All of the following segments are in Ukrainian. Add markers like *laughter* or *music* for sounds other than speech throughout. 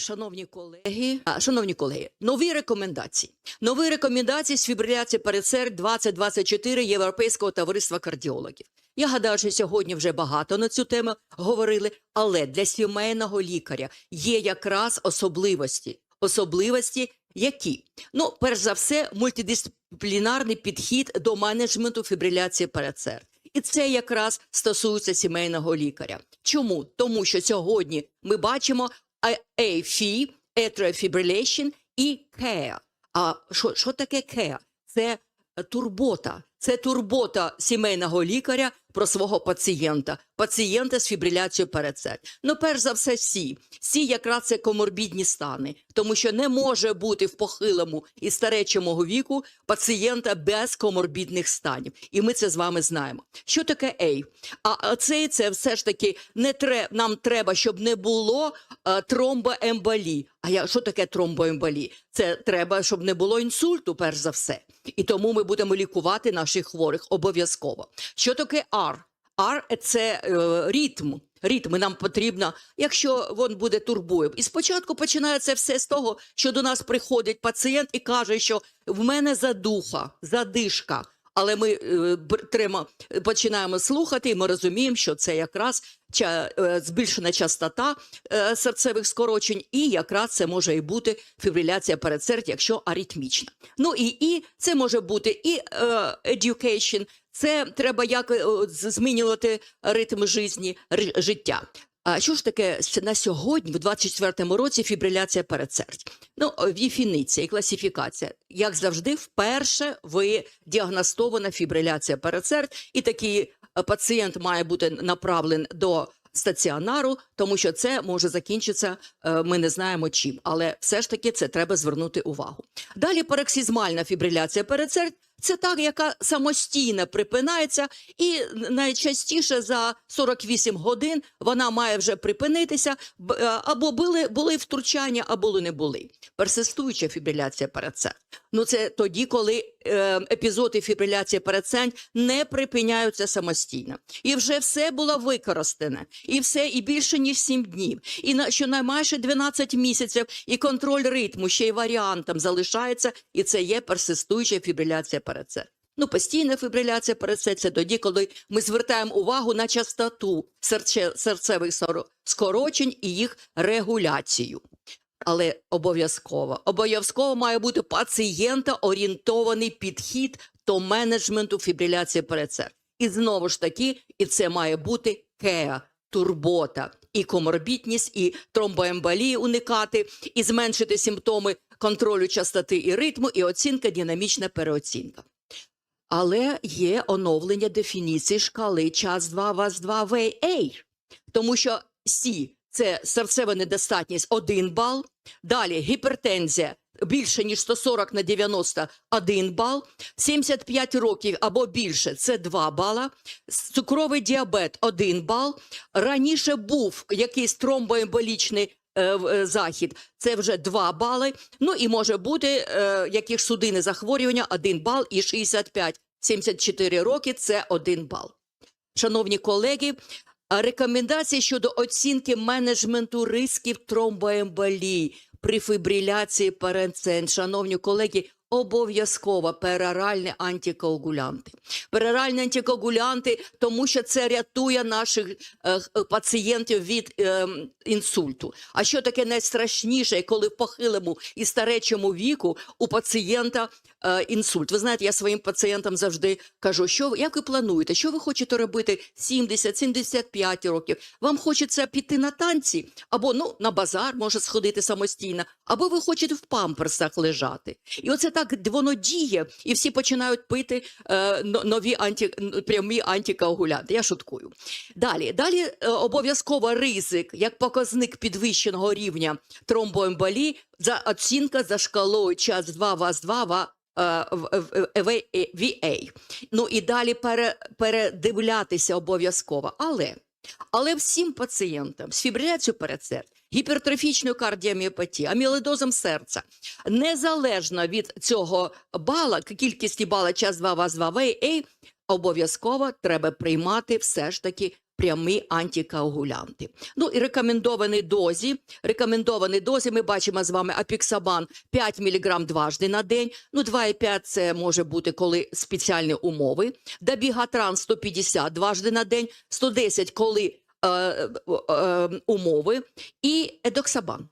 Шановні колеги, а, шановні колеги, нові рекомендації. Нові рекомендації з фібриляції передсердь 2024 Європейського товариства кардіологів. Я гадаю, що сьогодні вже багато на цю тему говорили, але для сімейного лікаря є якраз особливості. Особливості які? Ну, перш за все, мультидисциплінарний підхід до менеджменту фібриляції передсердь. І це якраз стосується сімейного лікаря. Чому? Тому що сьогодні ми бачимо AFib, Atrial Fibrillation і CARE. А що, що таке CARE? Це турбота. Це турбота сімейного лікаря про свого пацієнта, пацієнта з фібриляцією передсердь. Ну, перш за все, сі. Сі якраз це коморбідні стани, тому що не може бути в похилому і старечому віку пацієнта без коморбідних станів. І ми це з вами знаємо. Що таке ей? А а це, це все ж таки не тре, нам треба, щоб не було е, тромбоемболії. А я, що таке тромбоемболії? Це треба, щоб не було інсульту, перш за все. І тому ми будемо лікувати наших хворих обов'язково. Що таке ар? Ар це е, ритм. Ритми нам потрібно, якщо він буде турбує. І спочатку починається все з того, що до нас приходить пацієнт і каже, що в мене задуха, задишка. Але ми е, починаємо слухати, і ми розуміємо, що це якраз е, збільшена частота е, серцевих скорочень, і якраз це може і бути фібриляція передсердь, якщо аритмічна. Ну і, і це може бути і education, це треба як змінювати ритм житті, життя. А що ж таке на сьогодні, в 24-му році, фібриляція передсердь? Ну, о, дефініція і класифікація. Як завжди, вперше ви діагностована фібриляція передсердь, і такий е, пацієнт має бути направлений до стаціонару, тому що це може закінчитися, е, ми не знаємо чим, але все ж таки це треба звернути увагу. Далі пароксизмальна фібриляція передсердь це та, яка самостійно припинається, і найчастіше за 48 годин вона має вже припинитися, е, або були, були втручання, або не були. Персистуюча фібриляція передсердь. Ну це тоді, коли е, епізоди фібриляції передсердь не припиняються самостійно. І вже все було використане, і все, і більше ніж 7 днів, і на щонайменше 12 місяців, і контроль ритму ще й варіантом залишається, і це є персистуюча фібриляція передсердь. Ну, постійна фібриляція передсердь – це тоді, коли ми звертаємо увагу на частоту серче, серцевих скорочень і їх регуляцію. Але обов'язково, обов'язково має бути пацієнта орієнтований підхід до менеджменту фібриляції передсердь. І знову ж таки, і це має бути кеа, турбота, і коморбітність, і тромбоемболії уникати, і зменшити симптоми контролю частоти і ритму, і оцінка, динамічна переоцінка. Але є оновлення дефініції шкали час 2 вас 2 VA, тому що Сі це серцева недостатність 1 бал, далі гіпертензія більше ніж 140 на 90 – 1 бал, 75 років або більше – це 2 бала, цукровий діабет – 1 бал, раніше був якийсь тромбоемболічний захід, це вже 2 бали, ну і може бути е, яких судини захворювання 1 бал і 65 74 роки – це 1 бал. Шановні колеги, рекомендації щодо оцінки менеджменту рисків тромбоемболії при фібриляції паренцен. Шановні колеги, обов'язково пероральні антикоагулянти. Пероральні антикоагулянти, тому що це рятує наших е, пацієнтів від е, інсульту. А що таке найстрашніше, коли в похилому і старечому віку у пацієнта е, інсульт? Ви знаєте, я своїм пацієнтам завжди кажу, що як ви плануєте, що ви хочете робити 70-75 років? Вам хочеться піти на танці, або ну на базар може сходити самостійно, або ви хочете в памперсах лежати. І оце так воно діє, і всі починають пити е, нові анті, прямі антикоагулянти. Я шуткую. Далі, далі е, обов'язково ризик як показник підвищеного рівня тромбоемболії за оцінка за шкалою час 2 ВАЗ 2 ва е, в- в- в- VA. Ну і далі пере, передивлятися обов'язково. Але, але всім пацієнтам з фібриляцією передсердь, гіпертрофічною кардіоміопатією, аміледозом серця, незалежно від цього бала, кількості бала час 2 ВАЗ 2 VA, обов'язково треба приймати все ж таки прямі антикоагулянти. Ну і рекомендовані дозі. Рекомендовані дозі ми бачимо з вами апіксабан 5 мг дважди на день. Ну 2,5 це може бути коли спеціальні умови. Дабігатран 150 дважди на день, 110 коли е, е, умови і едоксабан.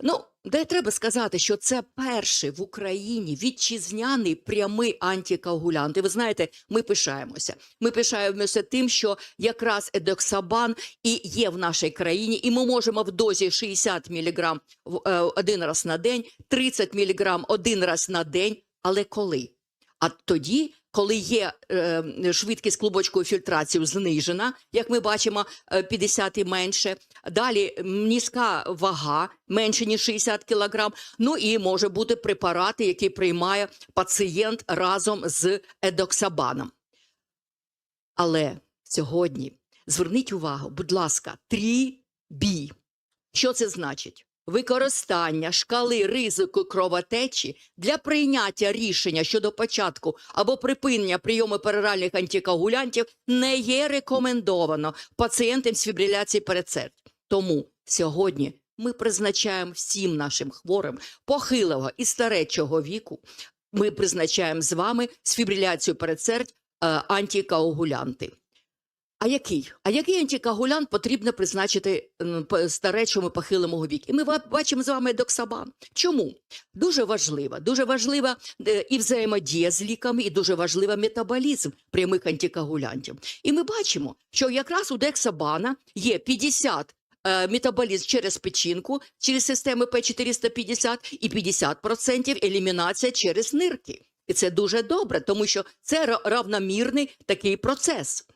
Ну, де треба сказати, що це перший в Україні вітчизняний прямий антикоагулянт. І ви знаєте, ми пишаємося. Ми пишаємося тим, що якраз едоксабан і є в нашій країні, і ми можемо в дозі 60 мг е, один раз на день, 30 мг один раз на день. Але коли? А тоді, коли є е, швидкість клубочкової фільтрації знижена, як ми бачимо, е, 50 і менше. Далі низька вага, менше ніж 60 кг. Ну і може бути препарати, які приймає пацієнт разом з едоксабаном. Але сьогодні зверніть увагу, будь ласка, 3B. Що це значить? Використання шкали ризику кровотечі для прийняття рішення щодо початку або припинення прийому пероральних антикоагулянтів не є рекомендовано пацієнтам з фібриляцією передсердь. Тому сьогодні ми призначаємо всім нашим хворим похилого і старечого віку. Ми призначаємо з вами з фібриляцією передсердь е, антикоагулянти. А який? А який антикоагулянт потрібно призначити старечому похилому віку? І ми бачимо з вами доксабан. Чому? Дуже важлива, дуже важлива е, і взаємодія з ліками, і дуже важлива метаболізм прямих антикоагулянтів. І ми бачимо, що якраз у дексабана є 50 е, метаболізм через печінку, через системи П450 і 50% елімінація через нирки. І це дуже добре, тому що це равномірний такий процес.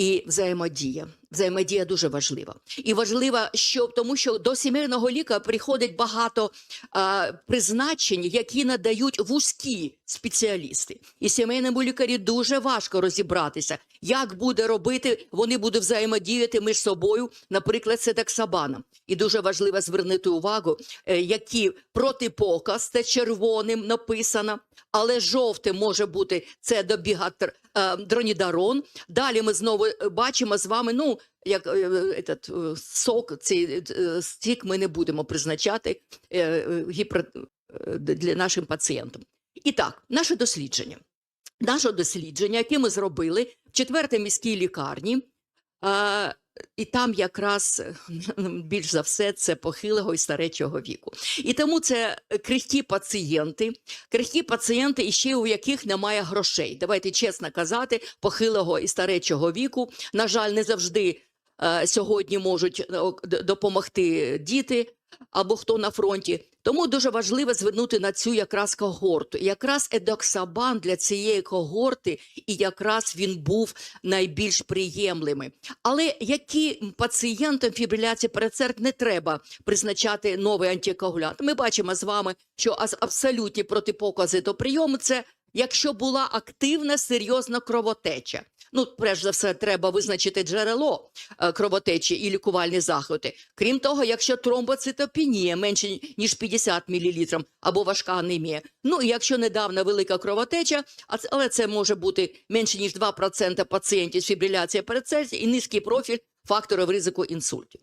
І взаємодія. Взаємодія дуже важлива. І важлива, що тому, що до сімейного лікаря приходить багато а, призначень, які надають вузькі спеціалісти. І сімейному лікарі дуже важко розібратися, як буде робити, вони будуть взаємодіяти між собою, наприклад, з. І дуже важливо звернути увагу, е, які протипоказ, це червоним написано, але жовтим може бути це добігатр е, дронідарон. Далі ми знову е, бачимо з вами, ну, як е, е, этот, е, сок, цей е, стік ми не будемо призначати е, е, гіпер, е, для нашим пацієнтам. І так, наше дослідження. Наше дослідження, яке ми зробили в четвертій міській лікарні, е, і там якраз е, *laughs* більш за все це похилого і старечого віку. І тому це крихкі пацієнти, крихкі пацієнти, і ще у яких немає грошей. Давайте чесно казати, похилого і старечого віку. На жаль, не завжди е, сьогодні можуть е, допомогти діти або хто на фронті. Тому дуже важливо звернути на цю якраз когорту. Якраз едоксабан для цієї когорти, і якраз він був найбільш приємлими. Але які пацієнтам фібриляції передсердь не треба призначати новий антикоагулянт? Ми бачимо з вами, що абсолютні протипокази до прийому це якщо була активна серйозна кровотеча. Ну, перш за все, треба визначити джерело е, кровотечі і лікувальні заходи. Крім того, якщо тромбоцитопенія менше ніж 50 мл або важка анемія. Ну і якщо недавна велика кровотеча, але це може бути менше ніж 2% пацієнтів з фібриляцією передсердя і низький профіль факторів ризику інсультів.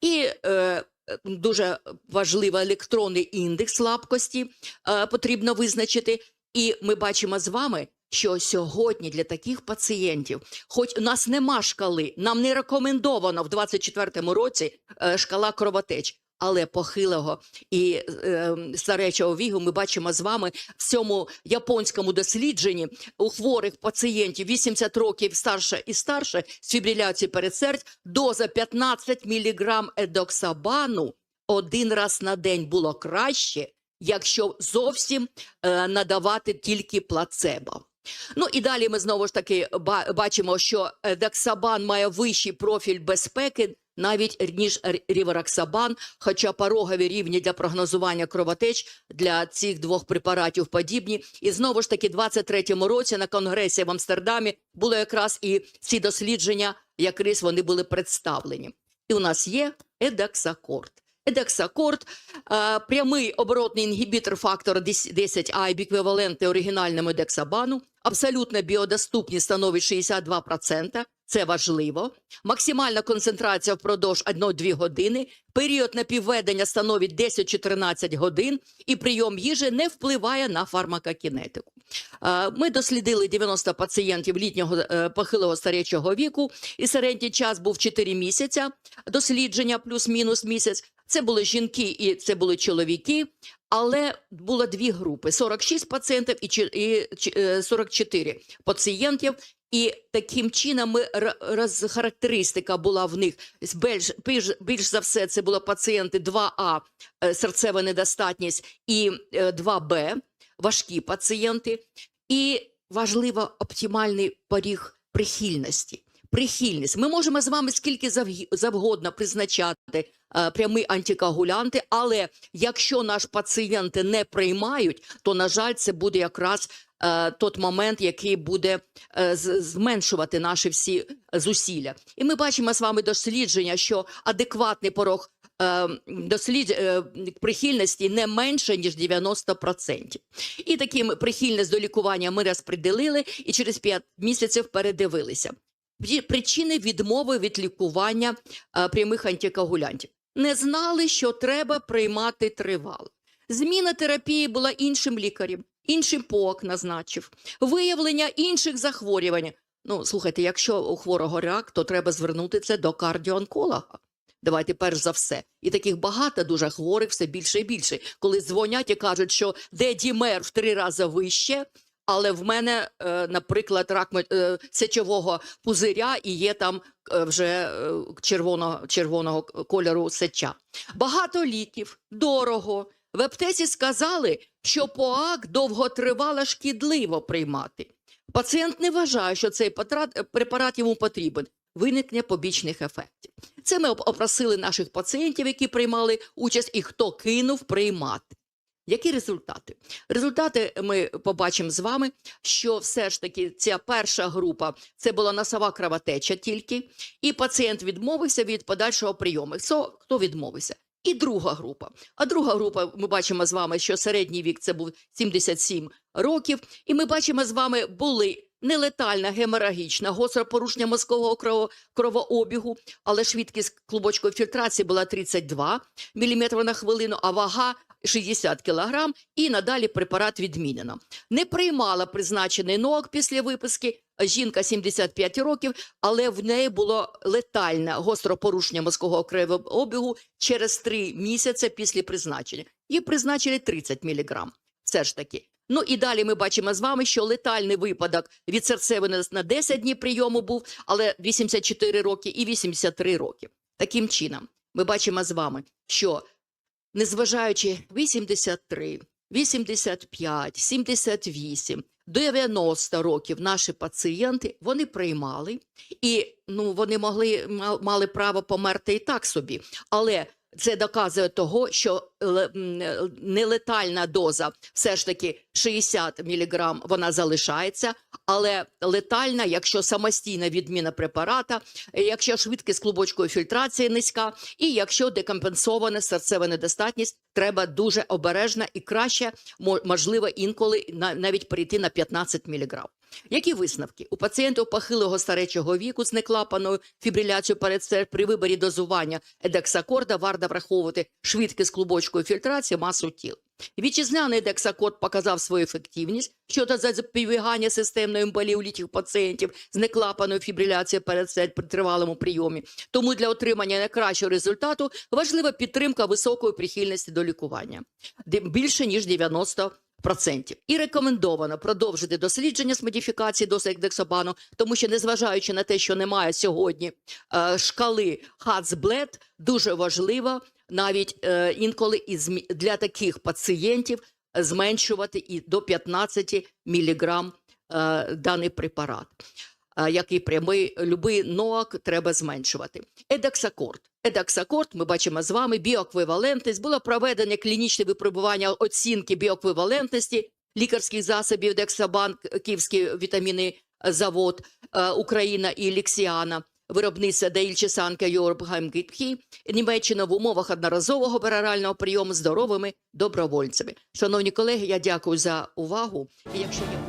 І е, дуже важливий електронний індекс слабкості е, потрібно визначити. І ми бачимо з вами, що сьогодні для таких пацієнтів, хоч у нас нема шкали, нам не рекомендовано в 24-му році е, шкала кровотеч. Але похилого і е, старечого віку ми бачимо з вами в цьому японському дослідженні у хворих пацієнтів 80 років старше і старше з фібриляцією передсердь доза 15 мг едоксабану один раз на день було краще, якщо зовсім е, надавати тільки плацебо. Ну і далі ми знову ж таки бачимо, що е, дексабан має вищий профіль безпеки. Навіть ніж р- рівараксабан, хоча порогові рівні для прогнозування кровотеч для цих двох препаратів подібні. І знову ж таки, 23-му році на конгресі в Амстердамі було якраз і ці дослідження, якраз вони були представлені. І у нас є едексакорд. Едексакорд прямий оборотний інгібітор фактора 10А біквівалентний оригінальному едексабану, абсолютно біодоступність становить 62%. Це важливо. Максимальна концентрація впродовж 1-2 години. Період напівведення становить 10-14 годин, і прийом їжі не впливає на фармакокінетику. Ми дослідили 90 пацієнтів літнього е, похилого старечого віку, і середній час був 4 місяця дослідження, плюс-мінус місяць. Це були жінки і це були чоловіки, але було дві групи: 46 пацієнтів і чи- і е, 44 пацієнтів. І таким чином ми р- роз, характеристика була в них більш, більш, більш за все це були пацієнти 2А, е, серцева недостатність і е, 2Б, важкі пацієнти. І важливо оптимальний поріг прихильності. Прихильність. Ми можемо з вами скільки завг- завгодно призначати е, прямі антикоагулянти, але якщо наш пацієнти не приймають, то на жаль, це буде якраз е, тот момент, який буде е, зменшувати наші всі зусилля. І ми бачимо з вами дослідження, що адекватний порог е, дослід е, прихильності не менше ніж 90%. І таким прихильність до лікування ми розпределили і через 5 місяців передивилися. Причини відмови від лікування е, прямих антикоагулянтів. Не знали, що треба приймати тривало. Зміна терапії була іншим лікарем, інший ПОК назначив, виявлення інших захворювань. Ну, слухайте, якщо у хворого рак, то треба звернути це до кардіоонколога. Давайте перш за все. І таких багато дуже хворих все більше і більше. Коли дзвонять і кажуть, що де дімер в три рази вище, але в мене, е, наприклад, рак е, сечового пузиря і є там е, вже червоного, червоного кольору сеча. Багато ліків, дорого. В аптеці сказали, що ПОАК довготривало шкідливо приймати. Пацієнт не вважає, що цей препарат йому потрібен. Виникнення побічних ефектів. Це ми опросили наших пацієнтів, які приймали участь, і хто кинув приймати. Які результати? Результати ми побачимо з вами, що все ж таки ця перша група це була носова кровотеча тільки, і пацієнт відмовився від подальшого прийому. Хто, відмовився? І друга група. А друга група, ми бачимо з вами, що середній вік це був 77 років, і ми бачимо з вами були нелетальна геморагічна, гостре порушення мозкового крово- кровообігу, але швидкість клубочкової фільтрації була 32 мм на хвилину, а вага 60 кг, і надалі препарат відмінено. Не приймала призначений НОАК після виписки. Жінка 75 років, але в неї було летальне гостре порушення мозкового кровообігу через 3 місяці після призначення. Їй призначили 30 мг. Все ж таки. Ну і далі ми бачимо з вами, що летальний випадок від серцевини на 10 днів прийому був, але 84 роки і 83 роки. Таким чином, ми бачимо з вами, що незважаючи 83, 85, 78, 90 років наші пацієнти вони приймали, і ну вони могли мали право померти і так собі, але це доказує того, що нелетальна доза все ж таки 60 мг вона залишається, але летальна, якщо самостійна відміна препарата, якщо швидкість клубочкової фільтрації низька, і якщо декомпенсована серцева недостатність, треба дуже обережно і краще, можливо, інколи на- навіть перейти на 15 мг. Які висновки? У пацієнтів похилого старечого віку з неклапаною фібриляцією перед при виборі дозування едексакорда варто враховувати швидкість клубочкової фільтрації, масу тіл. Вітчизняний дексакорд показав свою ефективність щодо запобігання системної літніх пацієнтів з неклапаною фібриляцією перед при тривалому прийомі. Тому для отримання найкращого результату важлива підтримка високої прихильності до лікування більше ніж 90 процентів. І рекомендовано продовжити дослідження з модифікації досить дексобану, тому що, незважаючи на те, що немає сьогодні е, шкали Хацблет, дуже важливо навіть е, інколи і змі- для таких пацієнтів зменшувати і до 15 міліграм е, даний препарат. Е, Як прямий любий НОАК треба зменшувати. Едексакорд. Едексакорд, ми бачимо з вами біоеквівалентність. Було проведено клінічне випробування оцінки біоеквівалентності лікарських засобів Дексабанк, Київський вітамінний завод, Україна і Ліксіана. Виробництва Деїльче Санка Йорбгаймгітхі, Німеччина в умовах одноразового перорального прийому здоровими добровольцями. Шановні колеги, я дякую за увагу. І якщо є